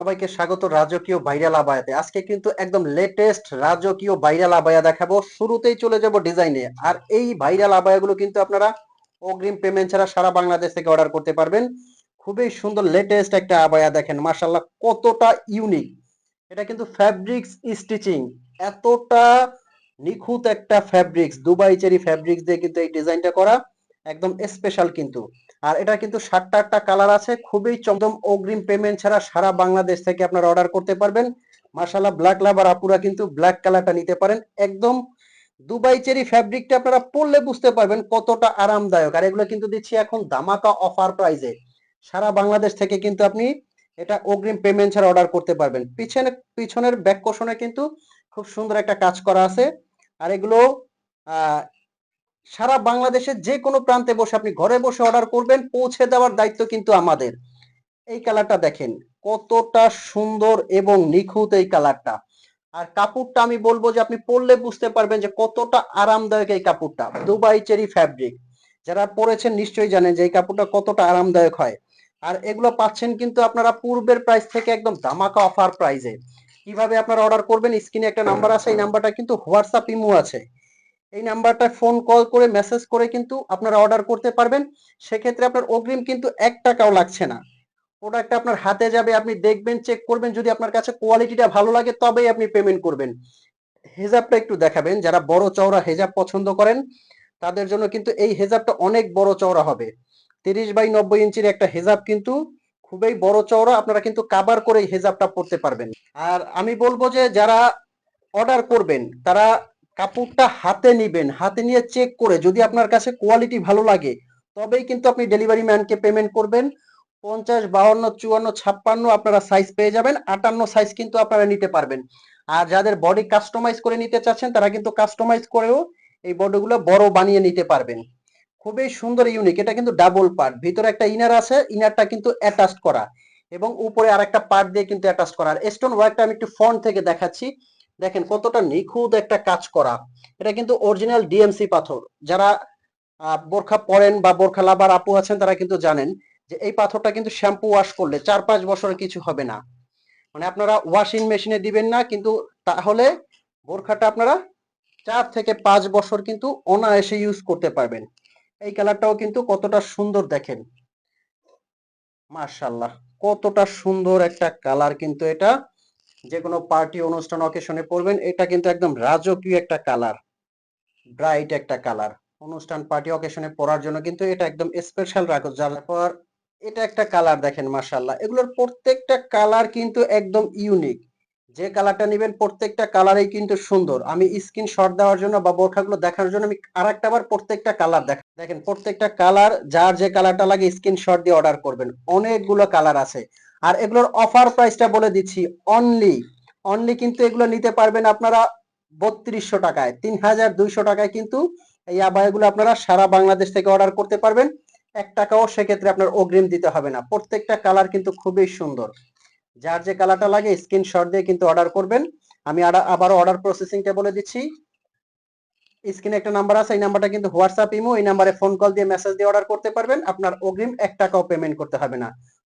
সবাইকে স্বাগত রাজকীয় ভাইরাল আবায়াতে। আজকে কিন্তু একদম লেটেস্ট রাজকীয় ভাইরাল আবায়া দেখাবো। শুরুতেই চলে যাব ডিজাইনে আর এই ভাইরাল আবায়াগুলো কিন্তু আপনারা অগ্রিম পেমেন্ট ছাড়া সারা বাংলাদেশ থেকে অর্ডার করতে পারবেন। খুবই সুন্দর লেটেস্ট একটা আবায়া দেখেন। মাশাল্লাহ কতটা ইউনিক এটা কিন্তু ফ্যাব্রিক্স স্টিচিং এতটা নিখুঁত একটা ফ্যাব্রিক্স দুবাই চেরি ফ্যাব্রিক্স দিয়ে কিন্তু এই ডিজাইনটা করা। একদম স্পেশাল কিন্তু। আর এটা কিন্তু সাতটা আটটা কালার আছে, খুবই চমদম অগ্রিম পেমেন্ট ছাড়া সারা বাংলাদেশ থেকে আপনারা অর্ডার করতে পারবেন। মাশাল্লাহ ব্ল্যাক লাভার আপুরা কিন্তু ব্ল্যাক কালারটা নিতে পারেন। একদম দুবাই চেরি ফ্যাব্রিকটা আপনারা পরলে বুঝতে পারবেন কতটা আরামদায়ক। আর এগুলো কিন্তু দিচ্ছি এখন দামাকা অফার প্রাইজে সারা বাংলাদেশ থেকে কিন্তু আপনি এটা অগ্রিম পেমেন্ট ছাড়া অর্ডার করতে পারবেন। পিছনে, পিছনের ব্যাক কোশনে কিন্তু খুব সুন্দর একটা কাজ করা আছে। আর এগুলো সারা বাংলাদেশের যে কোনো প্রান্তে বসে আপনি ঘরে বসে অর্ডার করবেন, পৌঁছে দেওয়ার দায়িত্ব কিন্তু আমাদের। এই কালারটা দেখেন, কতটা সুন্দর এবং নিখুঁত এই কালারটা আর কাপড়টা আমি বলব যে আপনি পরলে বুঝতে পারবেন যে কতটা আরামদায়ক এই কাপড়টা, দুবাই চেরি ফ্যাব্রিক যারা পরেছেন নিশ্চয়ই জানেন যে এই কাপড়টা কতটা আরামদায়ক হয়। আর এগুলো পাচ্ছেন কিন্তু আপনারা পূর্বের প্রাইস থেকে একদম ধামাকা অফার প্রাইজে কীভাবে আপনারা অর্ডার করবেন স্ক্রিনে একটা নাম্বার আছে, এই নাম্বারটা কিন্তু হোয়াটসঅ্যাপ ইমো আছে। এই নাম্বারটা ফোন কল করে মেসেজ করে কিন্তু আপনারা অর্ডার করতে পারবেন। সেক্ষেত্রে আপনার অগ্রিম কিন্তু এক টাকাও লাগছে না। প্রোডাক্ট আপনার হাতে যাবে, আপনি দেখবেন চেক করবেন, যদি আপনার কাছে কোয়ালিটিটা ভালো লাগে তবেই আপনি পেমেন্ট করবেন। হেজাবটা একটু দেখাবেন, যারা বড় চওড়া হেজাব পছন্দ করেন, তাদের জন্য কিন্তু এই হেজাবটা অনেক বড় চওড়া হবে। তিরিশ বাই নব্বই ইঞ্চির একটা হেজাব কিন্তু খুবই বড় চওড়া, আপনারা কিন্তু কাবার করে এই হেজাবটা পরতে পারবেন। আর আমি বলব যে, যারা অর্ডার করবেন, তারা কাপড়টা হাতে নিবেন, হাতে নিয়ে চেক করে যদি আপনার কাছে কোয়ালিটি ভালো লাগে, তবেই কিন্তু আপনি ডেলিভারি ম্যানকে পেমেন্ট করবেন। পঞ্চাশ, বাহান্ন, চুয়ান্ন, ছাপ্পান্ন আপনারা সাইজ পেয়ে যাবেন, আটান্ন সাইজ কিন্তু আপনারা নিতে পারবেন। আর যাদের বডি কাস্টমাইজ করে নিতে চাচ্ছেন, তারা কিন্তু কাস্টমাইজ করেও এই বডিগুলো বড় বানিয়ে নিতে পারবেন। খুবই সুন্দর ইউনিক এটা কিন্তু ডাবল পার্ট ভিতরে একটা ইনার আছে ইনারটা কিন্তু অ্যাটাচড করা। এবং উপরে আরেকটা পার্ট দিয়ে কিন্তু অ্যাটাচ করা। আর স্টোন ওয়ার্কটা আমি একটু ফ্রন্ট থেকে দেখাচ্ছি। দেখেন কতটা নিখুঁত একটা কাজ করা। এটা কিন্তু অরিজিনাল ডিএমসি পাথর। যারা বোরখা পরেন বা বোরখা লাভার আপু আছেন, তারা কিন্তু জানেন যে এই পাথরটা কিন্তু শ্যাম্পু ওয়াশ করলে চার পাঁচ বছর কিছু হবে না। মানে আপনারা ওয়াশিং মেশিনে দিবেন না, কিন্তু তাহলে বোরখাটা আপনারা চার থেকে পাঁচ বছর কিন্তু অনায়াসে ইউজ করতে পারবেন। এই কালারটাও কিন্তু কতটা সুন্দর দেখেন। মার্শাল্লাহ কতটা সুন্দর একটা কালার কিন্তু এটা। যে কোনো পার্টি, অনুষ্ঠান অকেশনে পরবেন। এটা কিন্তু একদম রাজকীয় একটা কালার ব্রাইট একটা কালার অনুষ্ঠান পার্টি অকেশনে পরার জন্য কিন্তু এটা একদম স্পেশাল রাখো। যার পর এটা একটা কালার দেখেন মাশাল্লাহ এগুলোর প্রত্যেকটা কালার কিন্তু একদম ইউনিক যে কালারটা নেবেন, প্রত্যেকটা কালারই কিন্তু সুন্দর। আমি স্ক্রিন শট দেওয়ার জন্য বা বোরখাগুলো দেখানোর জন্য আমি আরেকটা বার প্রত্যেকটা কালার দেখ দেখেন, প্রত্যেকটা কালার যার যে কালারটা লাগে স্ক্রিন শট দিয়ে অর্ডার করবেন। অনেকগুলো কালার আছে। আর এগুলোর অফার প্রাইসটা বলে দিচ্ছি অনলি অনলি কিন্তু এগুলো নিতে পারবেন আপনারা বত্রিশশো টাকায়, তিন হাজার দুইশো টাকায় কিন্তু এই আবায়গুলো আপনারা সারা বাংলাদেশ থেকে অর্ডার করতে পারবেন। এক টাকাও সেক্ষেত্রে আপনার অগ্রিম দিতে হবে না। প্রত্যেকটা কালার কিন্তু খুবই সুন্দর। যার যে কালারটা লাগে স্ক্রিনশট দিয়ে কিন্তু অর্ডার করবেন। আমি আবারও অর্ডার প্রসেসিংটা বলে দিচ্ছি। স্ক্রিনে একটা নাম্বার আছে, এই নাম্বারটা কিন্তু হোয়াটসঅ্যাপ ইমো এই নাম্বারে ফোন কল দিয়ে মেসেজ দিয়ে অর্ডার করতে পারবেন। আপনার অগ্রিম এক টাকাও পেমেন্ট করতে হবে না।